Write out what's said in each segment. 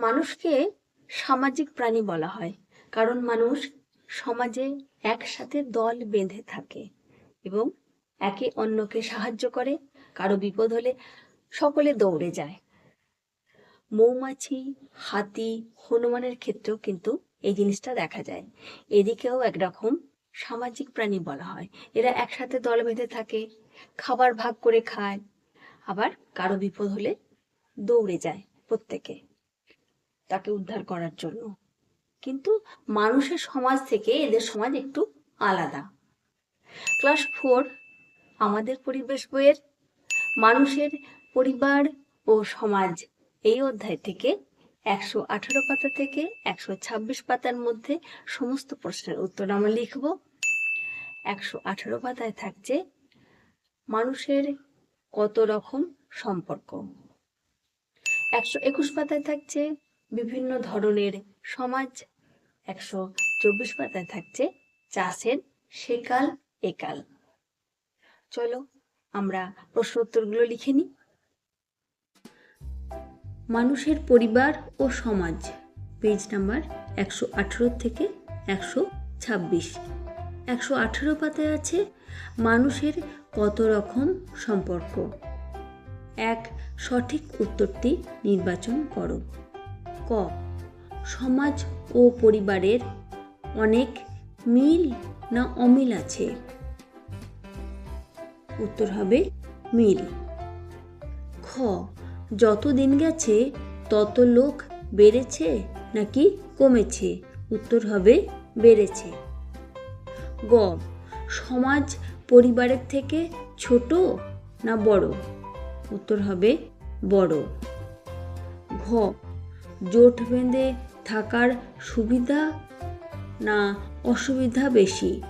মানুষকে সামাজিক প্রাণী বলা হয়। কারণ মানুষ সমাজে একসাথে দল বেঁধে থাকে এবং একে অন্যকে সাহায্য করে। কারও বিপদ হলে সকলে দৌড়ে যায়। মৌমাছি, হাতি, হনুমানের ক্ষেত্রেও কিন্তু এই জিনিসটা দেখা যায়। এদিকেও একরকম সামাজিক প্রাণী বলা হয়। এরা একসাথে দল বেঁধে থাকে, খাবার ভাগ করে খায়, আবার কারও বিপদ হলে দৌড়ে যায় প্রত্যেকে। তাকে উদ্ধার করার জন্য। কিন্তু মানুষের সমাজ থেকে এদের সমাজ একটু আলাদা। ক্লাস ফোর আমাদের পরিবেশ বইয়ের মানুষের পরিবার ও সমাজ এই অধ্যায় থেকে একশো আঠারো পাতা থেকে একশো ছাব্বিশ পাতার মধ্যে সমস্ত প্রশ্নের উত্তর আমরা লিখব। একশো আঠারো পাতায় থাকছে মানুষের কত রকম সম্পর্ক। একশো একুশ পাতায় থাকছে বিভিন্ন ধরনের সমাজ। একশো চব্বিশ পাতায় থাকছে চাষের সেকাল একাল। চলো আমরা প্রশ্ন উত্তরগুলো লিখে নিই। মানুষের পরিবার ও সমাজ পেজ নাম্বার একশো আঠেরো থেকে একশো ছাব্বিশ। একশো আঠেরো পাতায় আছে মানুষের কত রকম সম্পর্ক? এক, সঠিক উত্তরটি নির্বাচন করো। ক সমাজ ও পরিবারের অনেক মিল না অমিল আছে? উত্তর হবে মিল। খ, যত দিন গেছে, তত লোক বেড়েছে নাকি কমেছে? উত্তর হবে বেড়েছে। গ, সমাজ পরিবারের থেকে ছোট না বড়? উত্তর হবে বড়। ঘ জোট বেঁধে থাকার সুবিধা না অসুবিধা বেশি?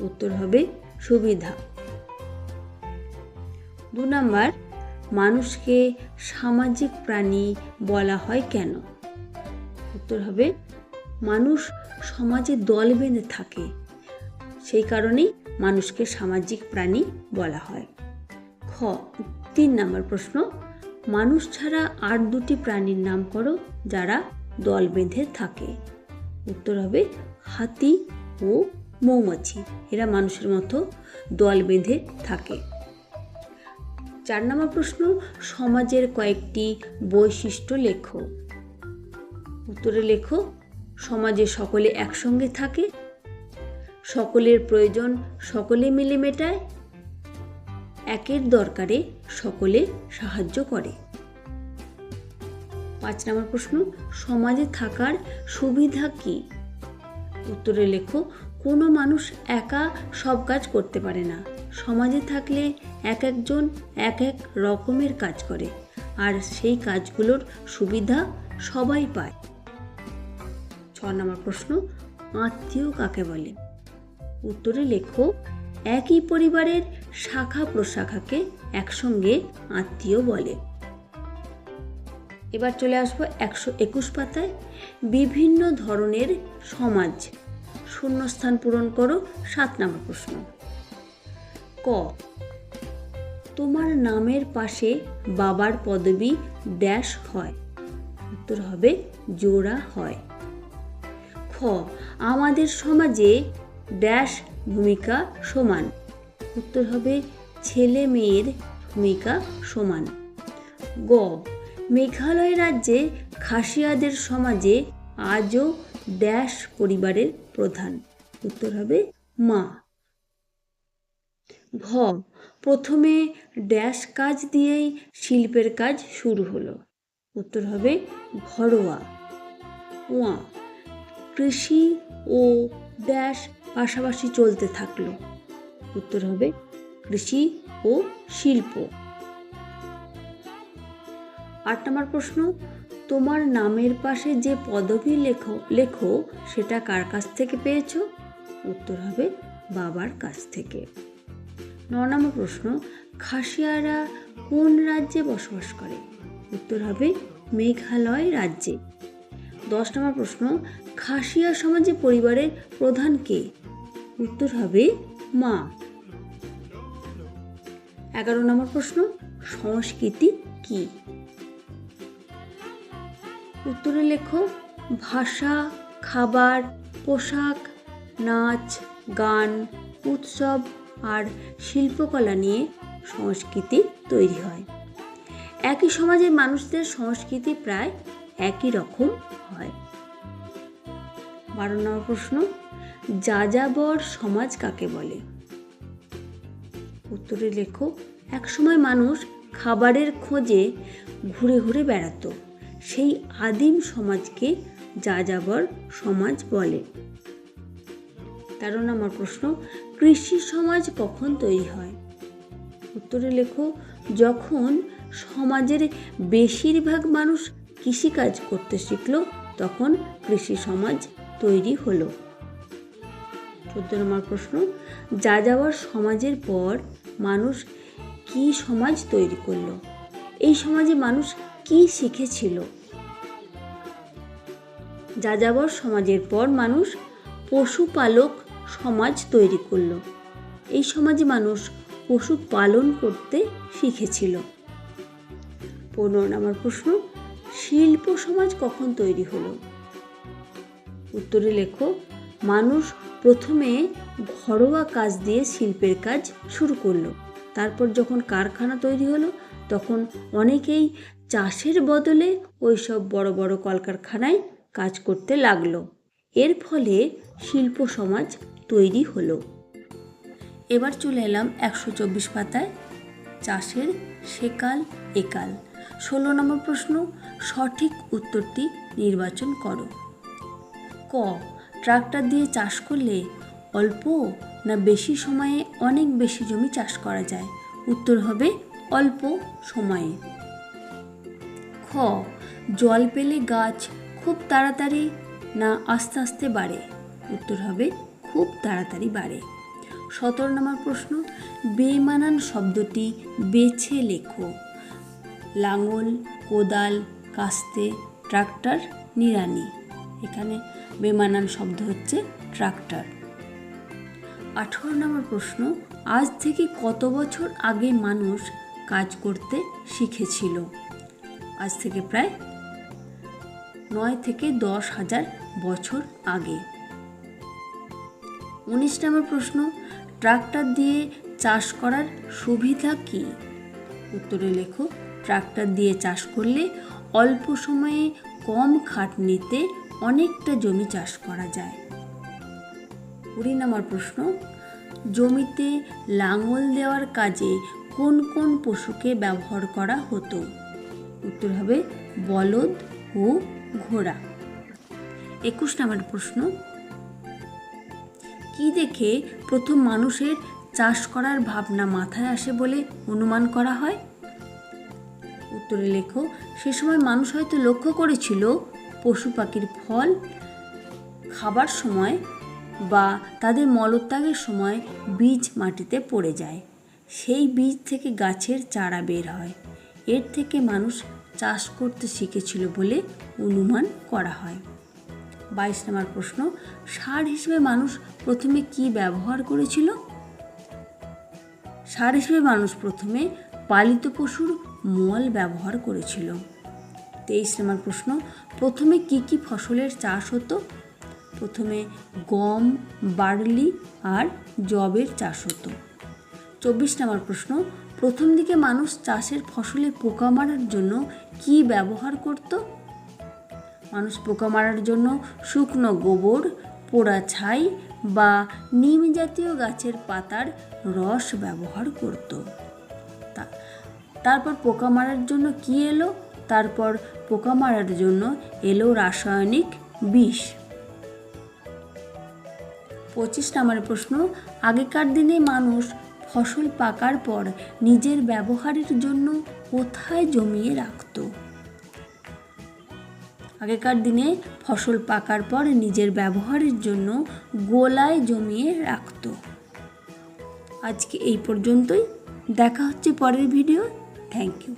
উত্তর হবে সুবিধা। দু নাম্বার, মানুষকে সামাজিক প্রাণী বলা হয় কেন? উত্তর হবে, মানুষ সমাজে দল বেঁধে থাকে, সেই কারণেই মানুষকে সামাজিক প্রাণী বলা হয়। খ, তিন নম্বর প্রশ্ন মানুষ ছাড়া আর দুটি প্রাণীর নাম করো যারা দল বেঁধে থাকে। উত্তর হবে হাতি ও মৌমাছি। এরা মানুষের মতো দল বেঁধে থাকে। চার নম্বর প্রশ্ন, সমাজের কয়েকটি বৈশিষ্ট্য লেখো। উত্তরে লেখো, সমাজে সকলে একসঙ্গে থাকে, সকলের প্রয়োজন সকলে মিলে মেটায় একের দরকারে সকলে সাহায্য করে। পাঁচ নম্বর প্রশ্ন, সমাজে থাকার সুবিধা কি? উত্তরে লেখো, কোনো মানুষ একা সব কাজ করতে পারে না। সমাজে থাকলে এক একজন এক এক রকমের কাজ করে, আর সেই কাজগুলোর সুবিধা সবাই পায়। ছ নম্বর প্রশ্ন, আত্মীয় কাকে বলে? উত্তরে লেখো, একই পরিবারের শাখা প্রশাখাকে একসঙ্গে আত্মীয় বলে। এবার চলে আসব একশো একুশ পাতায়। বিভিন্ন ধরনের সমাজ। শূন্যস্থান পূরণ করো, সাত নম্বর প্রশ্ন। ক। তোমার নামের পাশে বাবার পদবি ড্যাশ হয়। উত্তর হবে জোড়া হয়। খ। আমাদের সমাজে ড্যাশ ভূমিকা সমান। উত্তর হবে ছেলে মেয়ের ভূমিকা সমান। গ, মেঘালয় রাজ্যে খাসিয়াদের সমাজে আজও ড্যাশ পরিবারের প্রধান। উত্তর হবে মা। ঘ, প্রথমে ড্যাশ কাজ দিয়েই শিল্পের কাজ শুরু হলো। উত্তর হবে ঘরোয়া। ওয়া কৃষি ও ড্যাশ পাশাপাশি চলতে থাকল। উত্তর হবে কৃষি ও শিল্প। আট নম্বর প্রশ্ন, তোমার নামের পাশে যে পদবী লেখো লেখো, সেটা কার কাছ থেকে পেয়েছ? উত্তর হবে বাবার কাছ থেকে। ন নম্বর প্রশ্ন, খাসিয়ারা কোন রাজ্যে বসবাস করে? উত্তর হবে মেঘালয় রাজ্যে। দশ নম্বর প্রশ্ন, খাসিয়া সমাজে পরিবারের প্রধান কে? উত্তর হবে মা। এগারো নম্বর প্রশ্ন, সংস্কৃতি কি? উত্তরে লেখো, ভাষা, খাবার, পোশাক, নাচ, গান, উৎসব আর শিল্পকলা নিয়ে সংস্কৃতি তৈরি হয়। একই সমাজের মানুষদের সংস্কৃতি প্রায় একই রকম হয়। বারো নম্বর প্রশ্ন, যাযাবর সমাজ কাকে বলে? উত্তরে লেখো একসময় মানুষ খাবারের খোঁজে ঘুরে ঘুরে বেড়াতো। সেই আদিম সমাজকে যাযাবর সমাজ বলে। তেরো নম্বর প্রশ্ন, কৃষি সমাজ কখন তৈরি হয়? উত্তরে লেখো যখন সমাজের বেশিরভাগ মানুষ কৃষিকাজ করতে শিখলো, তখন কৃষি সমাজ তৈরি হলো। চোদ্দ নম্বর প্রশ্ন, যাযাবর সমাজের পর মানুষ কি সমাজ তৈরি করল? এই সমাজে মানুষ কি শিখেছিল? যাযাবর সমাজের পর মানুষ পশুপালক সমাজ তৈরি করল। এই সমাজে মানুষ পশু পালন করতে শিখেছিল। পনেরো নম্বর প্রশ্ন, শিল্প সমাজ কখন তৈরি হলো? উত্তরে লেখো মানুষ প্রথমে ঘরোয়া কাজ দিয়ে শিল্পের কাজ শুরু করল। তারপর যখন কারখানা তৈরি হলো, তখন অনেকেই চাষের বদলে ওই সব বড় বড় কলকারখানায় কাজ করতে লাগল। এর ফলে শিল্প সমাজ তৈরি হলো। এবার চলে এলাম একশো চব্বিশ পাতায়, চাষের সেকাল একাল ষোলো নম্বর প্রশ্ন, সঠিক উত্তরটি নির্বাচন করো। ক ট্রাক্টর দিয়ে চাষ করলে অল্প না বেশি সময়ে অনেক বেশি জমি চাষ করা যায়? উত্তর হবে অল্প সময়ে। খ, জল পেলে গাছ খুব তাড়াতাড়ি না আস্তে আস্তে বাড়ে? উত্তর হবে খুব তাড়াতাড়ি বাড়ে। সতেরো নম্বর প্রশ্ন বেমানান শব্দটি বেছে লেখো। লাঙল, কোদাল, কাস্তে, ট্রাক্টর, নিড়ানি। এখানে বেমানান শব্দ হচ্ছে ট্রাক্টর। আঠেরো নম্বর প্রশ্ন, আজ থেকে কত বছর আগে মানুষ কাজ করতে শিখেছিল? আজ থেকে প্রায় নয় থেকে দশ হাজার বছর আগে। উনিশ নম্বর প্রশ্ন, ট্রাক্টর দিয়ে চাষ করার সুবিধা কী? উত্তরে লেখো, ট্রাক্টর দিয়ে চাষ করলে অল্প সময়ে কম খাটনিতে অনেকটা জমি চাষ করা যায়। কুড়ি নম্বর প্রশ্ন, জমিতে লাঙল দেওয়ার কাজে কোন কোন পশুকে ব্যবহার করা হতো? উত্তর হবে, বলদ ও ঘোড়া। একুশ নম্বর প্রশ্ন, কি দেখে প্রথম মানুষের চাষ করার ভাবনা মাথায় আসে বলে অনুমান করা হয়? উত্তরে লেখো, সে সময় মানুষ হয়তো লক্ষ্য করেছিল পশু পাখির ফল খাবার সময় বা তাদের মলত্যাগের সময় বীজ মাটিতে পড়ে যায়। সেই বীজ থেকে গাছের চারা বের হয়। এর থেকে মানুষ চাষ করতে শিখেছিল বলে অনুমান করা হয়। বাইশ নম্বর প্রশ্ন, সার হিসেবে মানুষ প্রথমে কি ব্যবহার করেছিল? সার হিসেবে মানুষ প্রথমে পালিত পশুর মল ব্যবহার করেছিল। তেইশ নম্বর প্রশ্ন, প্রথমে কি কি ফসলের চাষ হতো? প্রথমে গম, বার্লি আর জবের চাষ হতো। চব্বিশ নম্বর প্রশ্ন, প্রথম দিকে মানুষ চাষের ফসলে পোকা মারার জন্য কি ব্যবহার করত? মানুষ পোকা মারার জন্য শুকনো গোবর, পোড়া ছাই বা নিম জাতীয় গাছের পাতার রস ব্যবহার করত। তারপর পোকা মারার জন্য কি এলো? তারপর পোকা মারার জন্য এলো রাসায়নিক বিষ। পঁচিশ নম্বর প্রশ্ন, আগেকার দিনে মানুষ ফসল পাকার পর নিজের ব্যবহারের জন্য কোথায় জমিয়ে রাখত? আগেকার দিনে ফসল পাকার পর নিজের ব্যবহারের জন্য গোলায় জমিয়ে রাখত। আজকে এই পর্যন্তই। দেখা হচ্ছে পরের ভিডিও। Thank you.